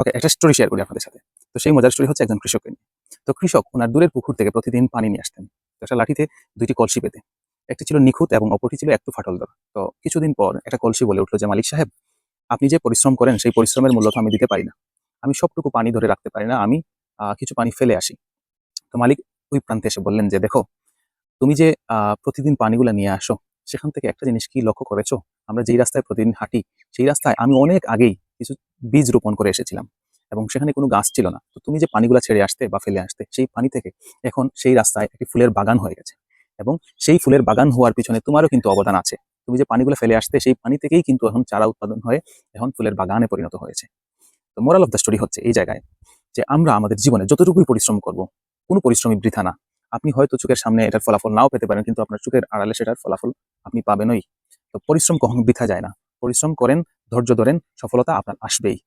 ওকে একটা story share করি আপনাদের সাথে। তো সেই মজার স্টোরি হচ্ছে একজন কৃষককে নিয়ে। তো কৃষক ওনার দূরের পুকুর থেকে প্রতিদিন পানি নিয়ে আসতেন। একটা লাঠিতে দুইটি কলসি পেতে। একটি ছিল নিখুঁত এবং অপরটি ছিল একটু ফাটল দর তো কিছুদিন পর একটা কলসি বলে উঠল যে, মালিক সাহেব, আপনি যে পরিশ্রম করেন, সেই পরিশ্রমের মূল্য তো আমি দিতে পারি না। আমি সবটুকু পানি ধরে রাখতে পারি না। আমি কিছু পানি ফেলে আসি। তো মালিক ওই প্রান্তে এসে বললেন যে, দেখো, তুমি যে প্রতিদিন পানিগুলো নিয়ে আসো, সেখান থেকে একটা জিনিস কি লক্ষ্য করেছ? আমরা যেই রাস্তায় প্রতিদিন হাঁটি, সেই রাস্তায় আমি অনেক আগেই কিছু বীজ রোপণ করে এসেছিলাম এবং সেখানে কোনো গাছ ছিল না। তো তুমি যে পানিগুলো ছেড়ে আসতে বা ফেলে আসতে, সেই পানি থেকে এখন সেই রাস্তায় একটি ফুলের বাগান হয়ে গেছে এবং সেই ফুলের বাগান হওয়ার পিছনে তোমারও কিন্তু অবদান আছে। তুমি যে পানিগুলো ফেলে আসতে, সেই পানি থেকেই কিন্তু এখন চারা উৎপাদন হয়ে এখন ফুলের বাগানে পরিণত হয়েছে। তো মোরাল অফ দ্য স্টোরি হচ্ছে এই জায়গায় যে আমরা আমাদের জীবনে যতটুকুই পরিশ্রম করব, কোনো পরিশ্রমই বৃথা না। আপনি হয়তো চোখের সামনে এটার ফলাফল নাও পেতে পারেন, কিন্তু আপনার চোখের আড়ালে সেটার ফলাফল আপনি পাবেনই। তো পরিশ্রম কখনো বৃথা যায় না। পরিশ্রম করেন ধৈর্য ধরেন সফলতা আপনার আসবেই।